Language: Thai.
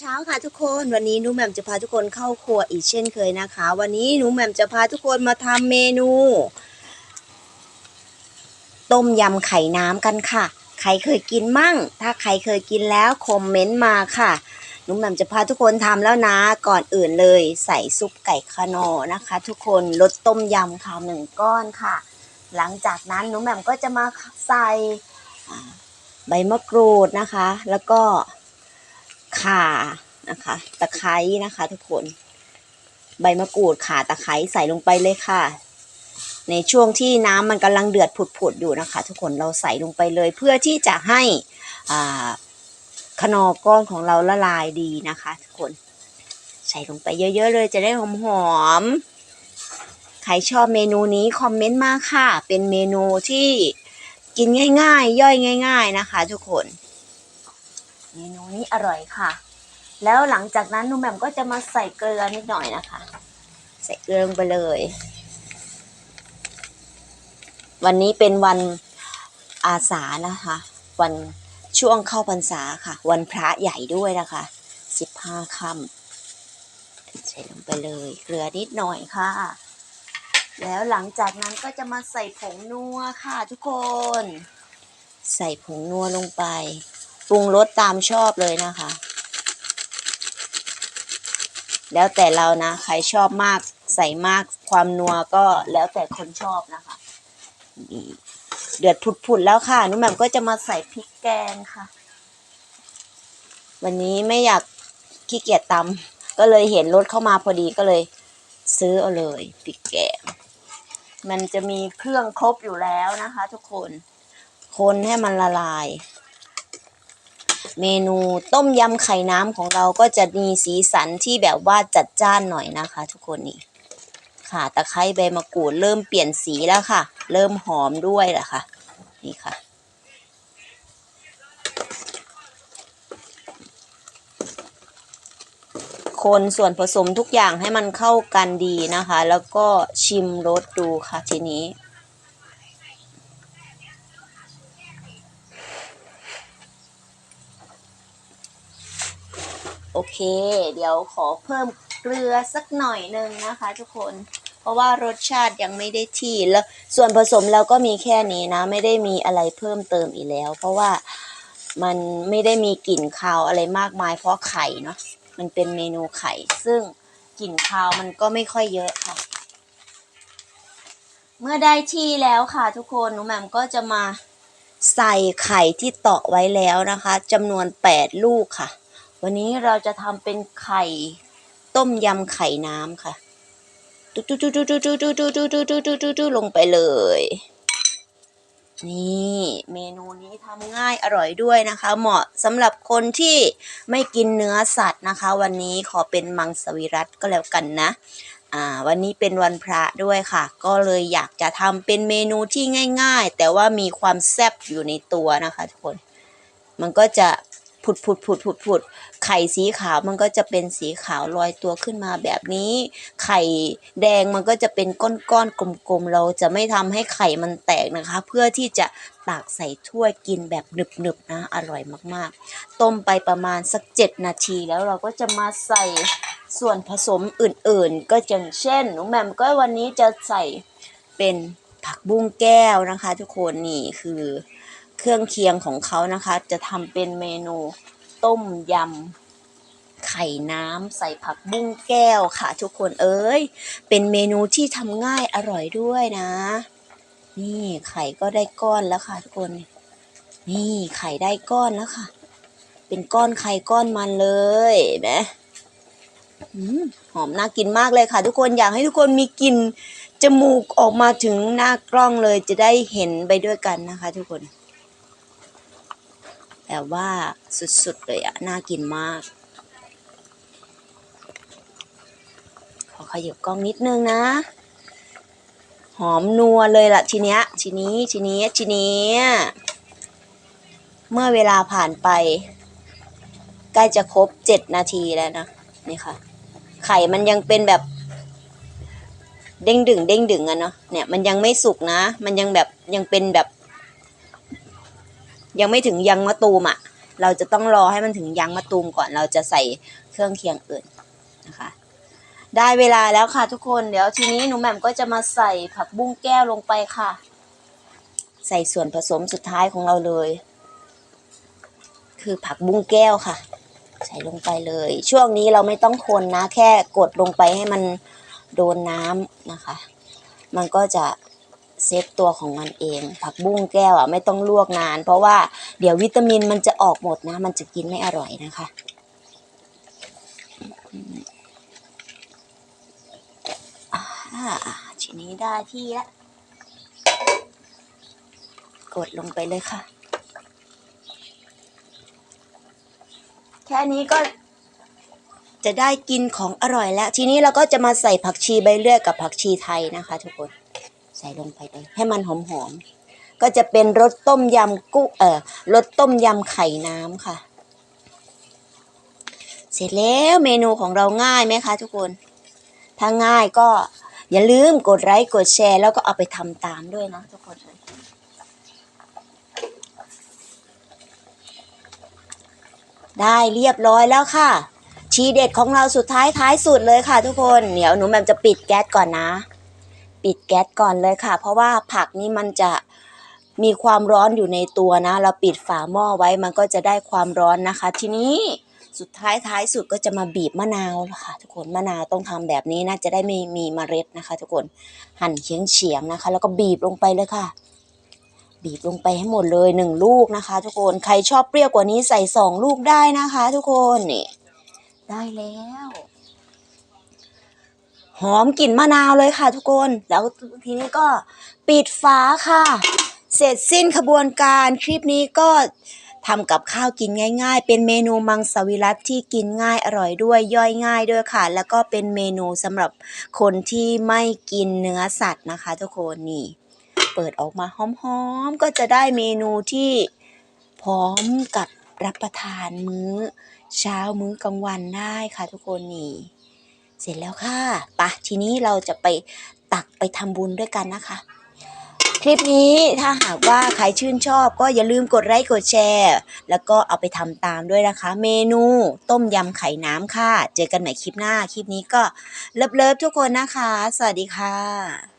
เช้าค่ะทุกคนวันนี้หนูแหม่มจะพาทุกคนเข้าครัวอีกเช่นเคยนะคะ วันนี้หนูแหม่มจะพาทุกคนมาทำเมนู ต้มยำไข่น้ำกันค่ะ ใครเคยกินมั่ง ถ้าใครเคยกินแล้วคอมเมนต์มาค่ะหนูแหม่มจะพาทุกคนทำแล้วนะก่อนอื่นเลย ใส่ซุปไก่คานอนะคะ ทุกคนรสต้มยำค่ะหนึ่งก้อนค่ะ หลังจากนั้นหนูแหม่มก็จะมาใส่ใบมะกรูดนะคะ แล้วก็ ข่านะคะตะไคร้นะคะทุกคน ใบมะกรูดข่าตะไคร้ใส่ลงไปเลยค่ะ ในช่วงที่น้ำมันกำลังเดือดผุดๆอยู่นะคะ ทุกคนเราใส่ลงไปเลยเพื่อที่จะให้ขนอก้อนของเราละลายดีนะคะ ทุกคน ใส่ลงไปเยอะ ๆ เลยจะได้หอมๆใครชอบเมนูนี้คอมเมนต์มาค่ะ เป็นเมนูที่กินง่าย ๆ ย่อยง่าย ๆ นะคะ ทุกคน เมนูนี้อร่อยค่ะ แล้วหลังจากนั้นนุ่มแหม่มก็จะมาใส่เกลือนิดหน่อยนะคะ ใส่เกลือลงไปเลย วันนี้เป็นวันอาสานะคะ วันช่วงเข้าพรรษาค่ะ วันพระใหญ่ด้วยนะคะสิบห้าค่ำใส่ลงไปเลยเกลือนิดหน่อยค่ะ แล้วหลังจากนั้นก็จะมาใส่ผงนัวค่ะทุกคน ใส่ผงนัวลงไป ปรุงรสตามชอบเลยนะคะ แล้วแต่เรานะ ใครชอบมากใส่มากความนัวก็แล้วแต่คนชอบนะคะเดือดผุดๆแล้วค่ะนุ่มแหม่มก็จะมาใส่พริกแกงค่ะ วันนี้ไม่อยากขี้เกียจตำก็เลยเห็นรถเข้ามาพอดีก็เลย ซื้อเอาเลยพริกแกง มันจะมีเครื่องครบอยู่แล้วนะคะ ทุกคน คนให้มันละลาย เมนูต้มยำไข่น้ำของเราก็จะมีสีสันที่แบบว่าจัดจ้านหน่อยนะคะ ทุกคนนี่ค่ะตะไคร้ใบมะกรูดเริ่มเปลี่ยนสีแล้วค่ะ เริ่มหอมด้วยแหละค่ะ นี่ค่ะ คนส่วนผสมทุกอย่างให้มันเข้ากันดีนะคะ แล้วก็ชิมรสดูค่ะทีนี้ โอเค เดี๋ยวขอเพิ่มเกลือสักหน่อยหนึ่งนะคะ ทุกคน เพราะว่ารสชาติยังไม่ได้ที่แล้วส่วนผสมเราก็มีแค่นี้นะ ไม่ได้มีอะไรเพิ่มเติมอีกแล้ว เพราะว่ามันไม่ได้มีกลิ่นคาวอะไรมากมาย เพราะไข่เนาะมันเป็นเมนูไข่ ซึ่งกลิ่นคาวมันก็ไม่ค่อยเยอะค่ะ เมื่อได้ที่แล้วค่ะ ทุกคนหนูแหม่มก็จะมาใส่ไข่ที่ตอกไว้แล้วนะคะจำนวน 8 ลูกค่ะ วันนี้เราจะทำเป็นไข่ต้มยำไข่น้ำค่ะตุ๊ตุ๊ตุ๊ตุ๊ตุ๊ตุ๊ตุ๊ตุ๊ตุ๊ตุ๊ตุ๊ตุ๊ตุ๊ลงไปเลย นี่เมนูนี้ทำง่ายอร่อยด้วยนะคะ เหมาะสำหรับคนที่ไม่กินเนื้อสัตว์นะคะ วันนี้ขอเป็นมังสวิรัตก็แล้วกันนะอ่าวันนี้เป็นวันพระด้วยค่ะ ก็เลยอยากจะทำเป็นเมนูที่ง่าย ๆ แต่ว่ามีความแซ่บอยู่ในตัวนะคะทุกคน มันก็จะผุดผุดผุดผุดผุด ไข่สีขาวมันก็จะเป็นสีขาวลอยตัวขึ้นมาแบบนี้ ไข่แดงมันก็จะเป็นก้อนๆกลมๆ เราจะไม่ทำให้ไข่มันแตกนะคะ เพื่อที่จะตักใส่ถ้วยกินแบบหนึบๆนะอร่อยมากๆ ต้มไปประมาณสักเจ็ดนาทีแล้วเราก็จะมาใส่ส่วนผสมอื่นๆ ก็อย่างเช่นหนูแหม่มก็วันนี้จะใส่เป็นผักบุ้งแก้วนะคะ ทุกคนนี่คือเครื่องเคียงของเขานะคะ จะทำเป็นเมนู ต้มยำไข่น้ำใส่ผักบุ้งแก้วค่ะ ทุกคนเอ้ย เป็นเมนูที่ทำง่ายอร่อยด้วยนะ นี่ไข่ก็ได้ก้อนแล้วค่ะ ทุกคน นี่ไข่ได้ก้อนแล้วค่ะ เป็นก้อนไข่ก้อนมันเลยเห็นไหมอืมหอมน่ากินมากเลยค่ะ ทุกคนอยากให้ทุกคนมีกลิ่นจมูกออกมาถึงหน้ากล้องเลยจะได้เห็นไปด้วยกันนะคะ ทุกคน แต่ว่าสุดๆเลยอะน่ากินมาก ขอขยับกล้องนิดนึงนะ หอมนัวเลยละทีเนี้ย ทีนี้ทีนี้ทีนี้เมื่อเวลาผ่านไป ใกล้จะครบเจ็ดนาทีแล้วนะ นี่ค่ะ ไข่มันยังเป็นแบบ เด้งดึงเด้งดึงอะเนาะเนี่ยมันยังไม่สุกนะ มันยังแบบยังเป็นแบบ ยังไม่ถึงยังมะตูมอะ่ะ เราจะต้องรอให้มันถึงยางมะตูมก่อนเราจะใส่เครื่องเคียงอื่นนะคะ ได้เวลาแล้วค่ะทุกคนเดี๋ยวทีนี้หนูแหม่มก็จะมาใส่ผักบุ้งแก้วลงไปค่ะ ใส่ส่วนผสมสุดท้ายของเราเลย คือผักบุ้งแก้วค่ะ ใส่ลงไปเลย ช่วงนี้เราไม่ต้องคนนะ แค่กดลงไปให้มันโดนน้ำนะคะ มันก็จะ เซตตัวของมันเอง ผักบุ้งแก้วอะไม่ต้องลวกนาน เพราะว่าเดี๋ยววิตามินมันจะออกหมดนะ มันจะกินไม่อร่อยนะคะอ่าทีนี้ได้ที่แล้วกดลงไปเลยค่ะ แค่นี้ก็จะได้กินของอร่อยแล้ว ทีนี้เราก็จะมาใส่ผักชีใบเลื่อยกับผักชีไทยนะคะทุกคน ส่ลงไปเลยให้มันหอมๆก็จะเป็นรสต้มยำกุ้งเอ่อรสต้มยำไข่น้ำค่ะ เสร็จแล้วเมนูของเราง่ายไหมคะทุกคน ถ้าง่ายก็อย่าลืมกดไลค์กดแชร์ แล้วก็เอาไปทำตามด้วยนะทุกคนเลยได้เรียบร้อยแล้วค่ะ ชีเด็ดของเราสุดท้ายท้ายสุดเลยค่ะทุกคน เดี๋ยวหนูแมมจะปิดแก๊สก่อนนะ ปิดแก๊สก่อนเลยค่ะ เพราะว่าผักนี่มันจะมีความร้อนอยู่ในตัวนะ เราปิดฝาหม้อไว้มันก็จะได้ความร้อนนะคะ ทีนี้สุดท้ายท้ายสุดก็จะมาบีบมะนาวค่ะ ทุกคนมะนาวต้องทำแบบนี้นะจะได้ไม่มีมเมล็ดนะคะ ทุกคนหั่นเฉียงเฉียงๆนะคะ แล้วก็บีบลงไปเลยค่ะ บีบลงไปให้หมดเลยหนึ่งลูกนะคะ ทุกคนใครชอบเปรี้ยวกว่านี้ใส่สองลูกได้นะคะ ทุกคนนี่ได้แล้ว หอมกลิ่นมะนาวเลยค่ะทุกคน แล้วทีนี้ก็ปิดฝาค่ะ เสร็จสิ้นขบวนการคลิปนี้ก็ทำกับข้าวกินง่าย ๆ เป็นเมนูมังสวิรัตที่กินง่ายอร่อยด้วยย่อยง่ายด้วยค่ะ แล้วก็เป็นเมนูสำหรับคนที่ไม่กินเนื้อสัตว์นะคะ ทุกคนนี่ เปิดออกมาหอมๆก็จะได้เมนูที่พร้อมกับรับประทานมื้อ เช้ามื้อกลางวันได้ค่ะทุกคนนี่ เสร็จแล้วค่ะปะทีนี้เราจะไปตักไปทำบุญด้วยกันนะคะ คลิปนี้ถ้าหากว่าใครชื่นชอบก็อย่าลืมกดไลค์กดแชร์ แล้วก็เอาไปทำตามด้วยนะคะ เมนูต้มยำไข่น้ำค่ะ เจอกันใหม่คลิปหน้า คลิปนี้ก็เลิฟๆทุกคนนะคะ สวัสดีค่ะ